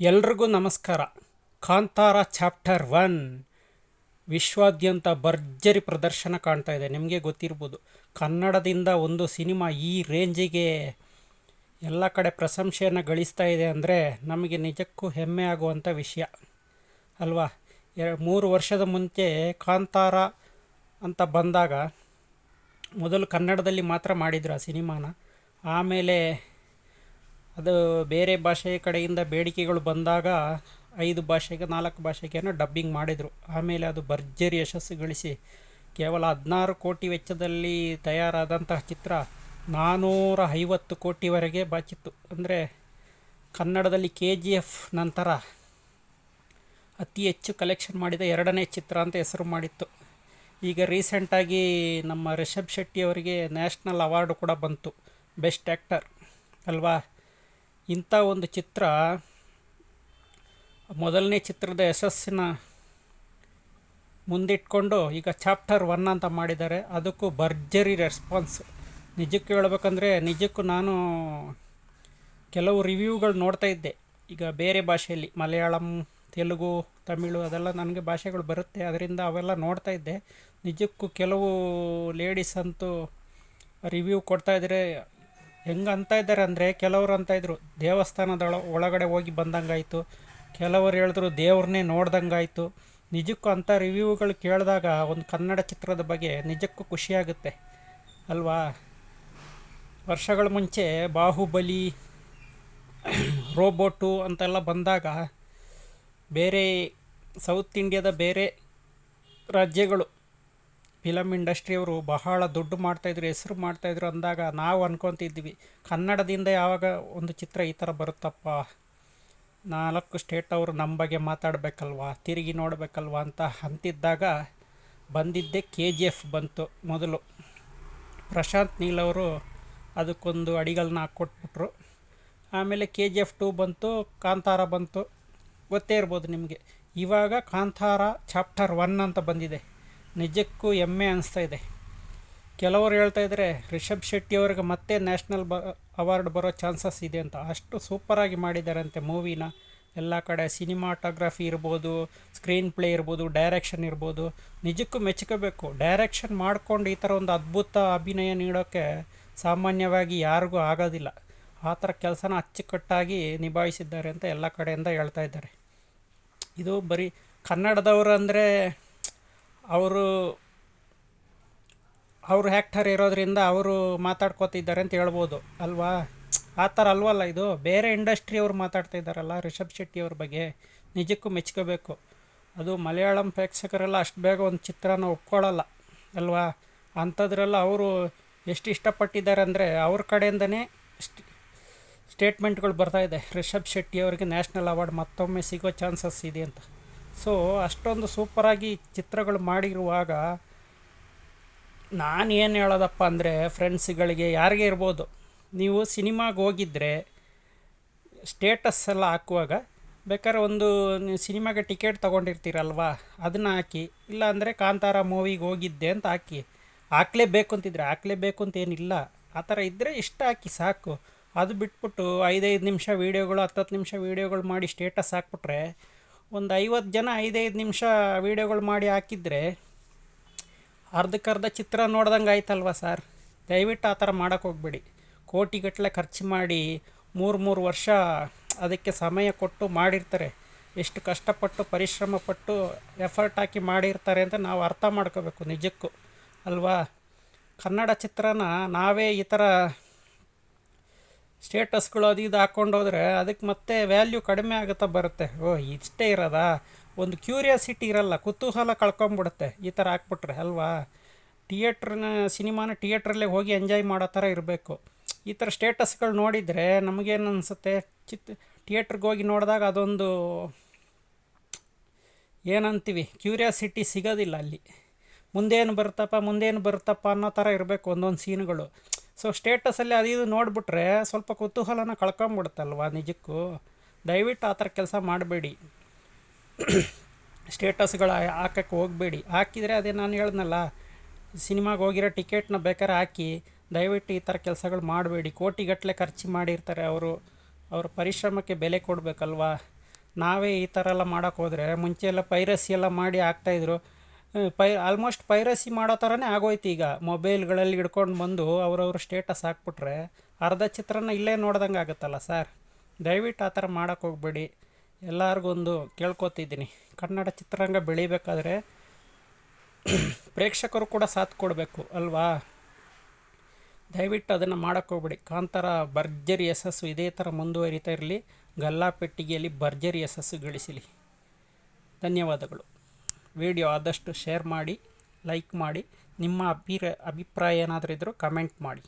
ಎಲ್ರಿಗೂ ನಮಸ್ಕಾರ. Kantara chapter one. ವಿಶ್ವಾದ್ಯಂತ ಭರ್ಜರಿ ಪ್ರದರ್ಶನ ಕಾಣ್ತಾ ಇದೆ. ನಿಮಗೆ ಗೊತ್ತಿರ್ಬೋದು, ಕನ್ನಡದಿಂದ ಒಂದು ಸಿನಿಮಾ ಈ ರೇಂಜಿಗೆ ಎಲ್ಲ ಕಡೆ ಪ್ರಶಂಸೆಯನ್ನು ಗಳಿಸ್ತಾ ಇದೆ ಅಂದರೆ ನಮಗೆ ನಿಜಕ್ಕೂ ಹೆಮ್ಮೆ ಆಗುವಂಥ ವಿಷಯ. ಅಲ್ವಾ? ಮೂರು ವರ್ಷದ ಮುಂಚೆ ಕಾಂತಾರ ಅಂತ ಬಂದಾಗ ಮೊದಲು ಕನ್ನಡದಲ್ಲಿ ಮಾತ್ರ ಮಾಡಿದ್ರು ಆ ಸಿನಿಮಾನ. ಆಮೇಲೆ ಅದು ಬೇರೆ ಭಾಷೆಯ ಕಡೆಯಿಂದ ಬೇಡಿಕೆಗಳು ಬಂದಾಗ ಐದು ಭಾಷೆಗೆ ನಾಲ್ಕು ಭಾಷೆಗೇನೋ ಡಬ್ಬಿಂಗ್ ಮಾಡಿದರು. ಆಮೇಲೆ ಅದು ಭರ್ಜರಿ ಯಶಸ್ಸು ಗಳಿಸಿ ಕೇವಲ ಹದಿನಾರು ಕೋಟಿ ವೆಚ್ಚದಲ್ಲಿ ತಯಾರಾದಂತಹ ಚಿತ್ರ ನಾನ್ನೂರ ಐವತ್ತು ಕೋಟಿವರೆಗೆ ಬಾಚಿತ್ತು. ಅಂದರೆ ಕನ್ನಡದಲ್ಲಿ ಕೆ ಜಿ ಎಫ್ ನಂತರ ಅತಿ ಹೆಚ್ಚು ಕಲೆಕ್ಷನ್ ಮಾಡಿದ ಎರಡನೇ ಚಿತ್ರ ಅಂತ ಹೆಸರು ಮಾಡಿತ್ತು. ಈಗ ರೀಸೆಂಟಾಗಿ ನಮ್ಮ ರಿಷಬ್ ಶೆಟ್ಟಿ ಅವರಿಗೆ ನ್ಯಾಷನಲ್ ಅವಾರ್ಡು ಕೂಡ ಬಂತು. ಬೆಸ್ಟ್ ಆ್ಯಕ್ಟರ್ ಅಲ್ವಾ? ಇಂಥ ಒಂದು ಚಿತ್ರ ಮೊದಲನೇ ಚಿತ್ರದ ಯಶಸ್ಸಿನ ಮುಂದಿಟ್ಕೊಂಡು ಈಗ ಚಾಪ್ಟರ್ ಒನ್ ಅಂತ ಮಾಡಿದ್ದಾರೆ. ಅದಕ್ಕೂ ಭರ್ಜರಿ ರೆಸ್ಪಾನ್ಸ್. ನಿಜಕ್ಕೆ ಹೇಳ್ಬೇಕಂದ್ರೆ, ನಿಜಕ್ಕೂ ನಾನು ಕೆಲವು ರಿವ್ಯೂಗಳು ನೋಡ್ತಾ ಇದ್ದೆ. ಈಗ ಬೇರೆ ಭಾಷೆಯಲ್ಲಿ ಮಲಯಾಳಂ, ತೆಲುಗು, ತಮಿಳು ಅದೆಲ್ಲ ನನಗೆ ಭಾಷೆಗಳು ಬರುತ್ತೆ. ಅದರಿಂದ ಅವೆಲ್ಲ ನೋಡ್ತಾ ಇದ್ದೆ. ನಿಜಕ್ಕೂ ಕೆಲವು ಲೇಡೀಸ್ ಅಂತೂ ರಿವ್ಯೂ ಕೊಡ್ತಾ ಇದ್ದಾರೆ. ಹೆಂಗೆ ಅಂತ ಇದ್ದಾರೆ ಅಂದರೆ ಕೆಲವರು ಅಂತ ಇದ್ರು ದೇವಸ್ಥಾನದ ಒಳಗಡೆ ಹೋಗಿ ಬಂದಂಗಾಯಿತು. ಕೆಲವರು ಹೇಳಿದ್ರು ದೇವ್ರನ್ನೇ ನೋಡ್ದಂಗಾಯಿತು. ನಿಜಕ್ಕೂ ಅಂಥ ರಿವ್ಯೂಗಳು ಕೇಳಿದಾಗ ಒಂದು ಕನ್ನಡ ಚಿತ್ರದ ಬಗ್ಗೆ ನಿಜಕ್ಕೂ ಖುಷಿಯಾಗುತ್ತೆ. ಅಲ್ವಾ? ವರ್ಷಗಳ ಮುಂಚೆ ಬಾಹುಬಲಿ, ರೋಬೋಟು ಅಂತೆಲ್ಲ ಬಂದಾಗ ಬೇರೆ ಸೌತ್ ಇಂಡಿಯಾದ ಬೇರೆ ರಾಜ್ಯಗಳು ಫಿಲಮ್ ಇಂಡಸ್ಟ್ರಿಯವರು ಬಹಳ ದುಡ್ಡು ಮಾಡ್ತಾಯಿದ್ರು, ಹೆಸರು ಮಾಡ್ತಾಯಿದ್ರು ಅಂದಾಗ ನಾವು ಅನ್ಕೊತಿದ್ವಿ, ಕನ್ನಡದಿಂದ ಯಾವಾಗ ಒಂದು ಚಿತ್ರ ಈ ಥರ ಬರುತ್ತಪ್ಪ? ನಾಲ್ಕು ಸ್ಟೇಟ್ ಅವರು ನಮ್ಮ ಬಗ್ಗೆ ಮಾತಾಡಬೇಕಲ್ವಾ, ತಿರುಗಿ ನೋಡಬೇಕಲ್ವಾ ಅಂತ ಅಂತಿದ್ದಾಗ ಬಂದಿದ್ದೇ ಕೆ ಜಿ ಎಫ್ ಬಂತು ಮೊದಲು. ಪ್ರಶಾಂತ್ ನೀಲ್ ಅವರು ಅದಕ್ಕೊಂದು ಅಡಿಗಳನ್ನ ಹಾಕ್ಕೊಟ್ಬಿಟ್ರು. ಆಮೇಲೆ ಕೆ ಜಿ ಎಫ್ ಟು ಬಂತು, ಕಾಂತಾರ ಬಂತು. ಗೊತ್ತೇ ಇರ್ಬೋದು ನಿಮಗೆ. ಇವಾಗ ಕಾಂತಾರ ಚಾಪ್ಟರ್ ಒನ್ ಅಂತ ಬಂದಿದೆ. ನಿಜಕ್ಕೂ ಹೆಮ್ಮೆ ಅನಿಸ್ತಾ ಇದೆ. ಕೆಲವರು ಹೇಳ್ತಾ ಇದ್ದಾರೆ ರಿಷಬ್ ಶೆಟ್ಟಿ ಅವ್ರಿಗೆ ಮತ್ತೆ ನ್ಯಾಷನಲ್ ಬ, ಅವಾರ್ಡ್ ಬರೋ ಚಾನ್ಸಸ್ ಇದೆ ಅಂತ. ಅಷ್ಟು ಸೂಪರಾಗಿ ಮಾಡಿದ್ದಾರಂತೆ ಮೂವಿನ. ಎಲ್ಲ ಕಡೆ ಸಿನಿಮಾಟೋಗ್ರಫಿ ಇರ್ಬೋದು, ಸ್ಕ್ರೀನ್ ಪ್ಲೇ ಇರ್ಬೋದು, ಡೈರೆಕ್ಷನ್ ಇರ್ಬೋದು. ನಿಜಕ್ಕೂ ಮೆಚ್ಕೋಬೇಕು. ಡೈರೆಕ್ಷನ್ ಮಾಡ್ಕೊಂಡು ಈ ಥರ ಒಂದು ಅದ್ಭುತ ಅಭಿನಯ ನೀಡೋಕ್ಕೆ ಸಾಮಾನ್ಯವಾಗಿ ಯಾರಿಗೂ ಆಗೋದಿಲ್ಲ. ಆ ಥರ ಕೆಲಸನ ಅಚ್ಚುಕಟ್ಟಾಗಿ ನಿಭಾಯಿಸಿದ್ದಾರೆ ಅಂತ ಎಲ್ಲ ಕಡೆಯಿಂದ ಹೇಳ್ತಾ ಇದ್ದಾರೆ. ಇದು ಬರೀ ಕನ್ನಡದವರು ಅಂದರೆ ಅವರು ಅವರು ಹ್ಯಾಕ್ಟರ್ ಇರೋದರಿಂದ ಅವರು ಮಾತಾಡ್ಕೋತಿದ್ದಾರೆ ಅಂತ ಹೇಳ್ಬೋದು. ಅಲ್ವಾ? ಆ ಥರ ಅಲ್ವಲ್ಲ ಇದು? ಬೇರೆ ಇಂಡಸ್ಟ್ರಿಯವ್ರು ಮಾತಾಡ್ತಾ ಇದ್ದಾರಲ್ಲ ರಿಷಬ್ ಶೆಟ್ಟಿ ಅವ್ರ ಬಗ್ಗೆ. ನಿಜಕ್ಕೂ ಮೆಚ್ಕೋಬೇಕು. ಅದು ಮಲಯಾಳಂ ಪ್ರೇಕ್ಷಕರೆಲ್ಲ ಅಷ್ಟು ಬೇಗ ಒಂದು ಚಿತ್ರನ ಒಪ್ಕೊಳ್ಳಲ್ಲ ಅಲ್ವಾ? ಅಂಥದ್ರೆಲ್ಲ ಅವರು ಎಷ್ಟು ಇಷ್ಟಪಟ್ಟಿದ್ದಾರೆ ಅಂದರೆ ಅವ್ರ ಕಡೆಯಿಂದನೇ ಸ್ಟೇಟ್ಮೆಂಟ್ಗಳು ಬರ್ತಾಯಿದೆ ರಿಷಬ್ ಶೆಟ್ಟಿ ಅವರಿಗೆ ನ್ಯಾಷನಲ್ ಅವಾರ್ಡ್ ಮತ್ತೊಮ್ಮೆ ಸಿಗೋ ಚಾನ್ಸಸ್ ಇದೆ ಅಂತ. ಸೊ ಅಷ್ಟೊಂದು ಸೂಪರಾಗಿ ಚಿತ್ರಗಳು ಮಾಡಿರುವಾಗ ನಾನು ಏನು ಹೇಳೋದಪ್ಪ ಅಂದರೆ ಫ್ರೆಂಡ್ಸ್ಗಳಿಗೆ ಯಾರಿಗೆ ಇರ್ಬೋದು, ನೀವು ಸಿನಿಮಾಗೆ ಹೋಗಿದ್ದರೆ ಸ್ಟೇಟಸ್ ಎಲ್ಲ ಹಾಕುವಾಗ ಬೇಕಾದ್ರೆ ಒಂದು ನೀವು ಸಿನಿಮಾಗೆ ಟಿಕೆಟ್ ತೊಗೊಂಡಿರ್ತೀರಲ್ವಾ ಅದನ್ನು ಹಾಕಿ ಇಲ್ಲ ಅಂದರೆ ಕಾಂತಾರ ಮೂವಿಗೆ ಹೋಗಿದ್ದೆ ಅಂತ ಹಾಕಿ, ಹಾಕ್ಲೇಬೇಕು ಅಂತಿದ್ರೆ ಹಾಕ್ಲೇಬೇಕು ಅಂತ ಏನಿಲ್ಲ, ಆ ಥರ ಇದ್ದರೆ ಇಷ್ಟ ಹಾಕಿ ಸಾಕು. ಅದು ಬಿಟ್ಬಿಟ್ಟು ಐದೈದು ನಿಮಿಷ ವೀಡಿಯೋಗಳು ಹತ್ತತ್ತು ನಿಮಿಷ ವೀಡಿಯೋಗಳು ಮಾಡಿ ಸ್ಟೇಟಸ್ ಹಾಕ್ಬಿಟ್ರೆ ಒಂದು ಐವತ್ತು ಜನ ಐದೈದು ನಿಮಿಷ ವೀಡಿಯೋಗಳು ಮಾಡಿ ಹಾಕಿದರೆ ಅರ್ಧಕ್ಕರ್ಧ ಚಿತ್ರ ನೋಡ್ದಂಗೆ ಆಯ್ತಲ್ವ ಸರ್? ದಯವಿಟ್ಟು ಆ ಥರ ಮಾಡೋಕ್ಕೆ ಹೋಗ್ಬೇಡಿ. ಕೋಟಿಗಟ್ಟಲೆ ಖರ್ಚು ಮಾಡಿ ಮೂರು ಮೂರು ವರ್ಷ ಅದಕ್ಕೆ ಸಮಯ ಕೊಟ್ಟು ಮಾಡಿರ್ತಾರೆ. ಎಷ್ಟು ಕಷ್ಟಪಟ್ಟು, ಪರಿಶ್ರಮ ಪಟ್ಟು ಎಫರ್ಟ್ ಹಾಕಿ ಮಾಡಿರ್ತಾರೆ ಅಂತ ನಾವು ಅರ್ಥ ಮಾಡ್ಕೋಬೇಕು ನಿಜಕ್ಕೂ. ಅಲ್ವಾ? ಕನ್ನಡ ಚಿತ್ರನ ನಾವೇ ಈ ಥರ ಸ್ಟೇಟಸ್ಗಳು ಅದು ಇದು ಹಾಕ್ಕೊಂಡು ಹೋದರೆ ಅದಕ್ಕೆ ಮತ್ತೆ ವ್ಯಾಲ್ಯೂ ಕಡಿಮೆ ಆಗುತ್ತಾ ಬರುತ್ತೆ. ಓ, ಇಷ್ಟೇ ಇರೋದಾ? ಒಂದು ಕ್ಯೂರಿಯಾಸಿಟಿ ಇರಲ್ಲ, ಕುತೂಹಲ ಕಳ್ಕೊಂಬಿಡುತ್ತೆ. ಈ ಥರ ಹಾಕ್ಬಿಟ್ರೆ ಅಲ್ವಾ? ಥಿಯೇಟ್ರನ್ನ ಸಿನಿಮಾನ ಥಿಯೇಟ್ರಲ್ಲೇ ಹೋಗಿ ಎಂಜಾಯ್ ಮಾಡೋ ಥರ ಇರಬೇಕು. ಈ ಥರ ಸ್ಟೇಟಸ್ಗಳು ನೋಡಿದರೆ ನಮಗೇನು ಅನಿಸುತ್ತೆ? ಚಿತ್, ಥಿಯೇಟ್ರಿಗೆ ಹೋಗಿ ನೋಡಿದಾಗ ಅದೊಂದು ಏನಂತೀವಿ? ಕ್ಯೂರಿಯಾಸಿಟಿ ಸಿಗೋದಿಲ್ಲ ಅಲ್ಲಿ. ಮುಂದೇನು ಬರುತ್ತಪ್ಪ ಮುಂದೇನು ಬರುತ್ತಪ್ಪ ಅನ್ನೋ ಥರ ಇರಬೇಕು ಒಂದೊಂದು ಸೀನ್ಗಳು. ಸೊ ಸ್ಟೇಟಸಲ್ಲಿ ಅದು ಇದು ನೋಡಿಬಿಟ್ರೆ ಸ್ವಲ್ಪ ಕುತೂಹಲನ ಕಳ್ಕೊಂಬಿಡುತ್ತಲ್ವ ನಿಜಕ್ಕೂ? ದಯವಿಟ್ಟು ಆ ಥರ ಕೆಲಸ ಮಾಡಬೇಡಿ. ಸ್ಟೇಟಸ್ಗಳು ಹಾಕಕ್ಕೆ ಹೋಗಬೇಡಿ. ಹಾಕಿದರೆ ಅದೇ ನಾನು ಹೇಳ್ದನಲ್ಲ, ಸಿನಿಮಾಗೆ ಹೋಗಿರೋ ಟಿಕೆಟ್ನ ಬೇಕಾದ್ರೆ ಹಾಕಿ, ದಯವಿಟ್ಟು ಈ ಥರ ಕೆಲಸಗಳು ಮಾಡಬೇಡಿ. ಕೋಟಿಗಟ್ಟಲೆ ಖರ್ಚು ಮಾಡಿರ್ತಾರೆ ಅವರು. ಅವ್ರ ಪರಿಶ್ರಮಕ್ಕೆ ಬೆಲೆ ಕೊಡಬೇಕಲ್ವಾ? ನಾವೇ ಈ ಥರ ಎಲ್ಲ ಮಾಡೋಕ್ಕೋದ್ರೆ ಮುಂಚೆ ಎಲ್ಲ ಪೈರಸಿ ಎಲ್ಲ ಮಾಡಿ ಹಾಕ್ತಾಯಿದ್ರು ಪೈ ಆಲ್ಮೋಸ್ಟ್ ಪೈರಸಿ ಮಾಡೋ ಥರನೇ ಆಗೋಯ್ತು ಈಗ. ಮೊಬೈಲ್ಗಳಲ್ಲಿ ಹಿಡ್ಕೊಂಡು ಬಂದು ಅವರವ್ರ ಸ್ಟೇಟಸ್ ಹಾಕ್ಬಿಟ್ರೆ ಅರ್ಧ ಚಿತ್ರನ ಇಲ್ಲೇ ನೋಡ್ದಂಗೆ ಆಗುತ್ತಲ್ಲ ಸರ್ ದಯವಿಟ್ಟು ಆ ಥರ ಮಾಡೋಕೆ ಹೋಗ್ಬೇಡಿ. ಎಲ್ಲರಿಗೊಂದು ಕೇಳ್ಕೊತಿದ್ದೀನಿ. ಕನ್ನಡ ಚಿತ್ರರಂಗ ಬೆಳಿಬೇಕಾದ್ರೆ ಪ್ರೇಕ್ಷಕರು ಕೂಡ ಸಾಥ್ ಕೊಡಬೇಕು, ಅಲ್ವಾ? ದಯವಿಟ್ಟು ಅದನ್ನು ಮಾಡೋಕ್ಕೆ ಹೋಗ್ಬೇಡಿ. ಕಾಂತಾರ ಭರ್ಜರಿ ಯಶಸ್ಸು ಇದೇ ಥರ ಮುಂದುವರಿತಾ ಇರಲಿ. ಗಲ್ಲಾಪೆಟ್ಟಿಗೆಯಲ್ಲಿ ಭರ್ಜರಿ ಯಶಸ್ಸು ಗಳಿಸಲಿ. ಧನ್ಯವಾದಗಳು. ವಿಡಿಯೋ ಆದಷ್ಟು ಶೇರ್ ಮಾಡಿ ಲೈಕ್ ಮಾಡಿ. ನಿಮ್ಮ ಅಭಿರ ಅಭಿಪ್ರಾಯ ಏನಾದರೂ ಇದ್ದರೂ ಕಮೆಂಟ್ ಮಾಡಿ.